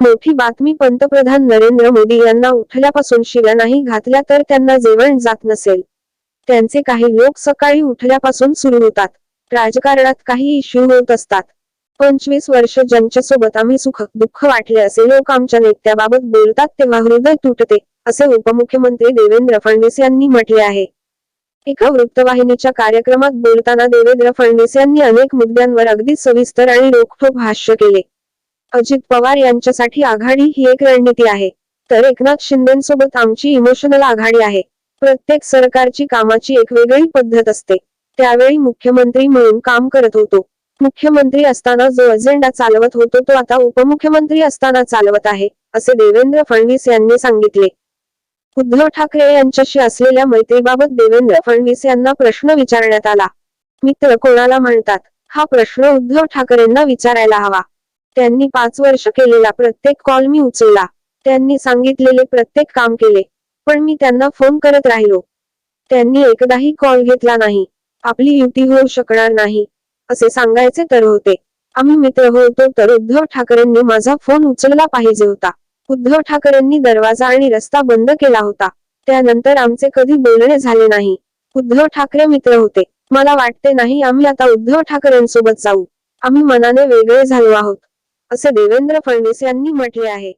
मोठी बातमी पंतप्रधान नरेंद्र मोदी यांना उठल्यापासून शिव्या नाही घातल्या तर त्यांना जेवण जात नसेल. त्यांचे काही लोक सकाळी उठल्यापासून सुरू होतात. राजकारणात काही इश्यू होत असतात. पंचवीस वर्ष ज्यांच्यासोबत आम्ही सुख दुःख वाटले असे लोक आमच्या नेत्याबाबत बोलतात तेव्हा हृदय तुटते असे उपमुख्यमंत्री देवेंद्र फडणवीस यांनी म्हटले आहे. एका वृत्तवाहिनीच्या कार्यक्रमात बोलताना देवेंद्र फडणवीस यांनी अनेक मुद्द्यांवर अगदी सविस्तर आणि रोखठोक भाष्य केले. अजित पवार यांच्यासाठी आघाडी ही एक रणनीती आहे. तर एकनाथ शिंदेसोबत आमची इमोशनल आघाडी आहे. प्रत्येक सरकारची कामाची एक वेगळी पद्धत असते. त्यावेळी मुख्यमंत्री म्हणून काम करत होतो. मुख्यमंत्री असताना जो अजेंडा चालवत होतो तो आता उपमुख्यमंत्री असताना चालवत आहे असे देवेंद्र फडणवीस यांनी सांगितले. उद्धव ठाकरे यांच्याशी असलेल्या मैत्रीबाबत देवेंद्र फडणवीस यांना प्रश्न विचारण्यात आला. मित्र कोणाला म्हणतात? हा प्रश्न उद्धव ठाकरेंना विचारायला हवा. त्यांनी पाच वर्ष केलेला प्रत्येक कॉल मी उचलला. त्यांनी सांगितलेले प्रत्येक काम केले. पण मी त्यांना फोन करत राहिलो. त्यांनी एकदाही कॉल घेतला नाही. आपली युती होऊ शकणार नाही असे सांगायचे तर होते. आम्ही मित्र होतो तर उद्धव ठाकरेंनी माझा फोन उचलला पाहिजे होता. उद्धव ठाकरेंनी दरवाजा आणि रस्ता बंद केला होता. त्यानंतर आमचे कधी बोलणे झाले नाही. उद्धव ठाकरे मित्र होते. मला वाटते नाही आम्ही आता उद्धव ठाकरेंसोबत जाऊ. आम्ही मनाने वेगळे झालो आहोत. असे देवेंद्र फडणवीस यांनी म्हटले आहे.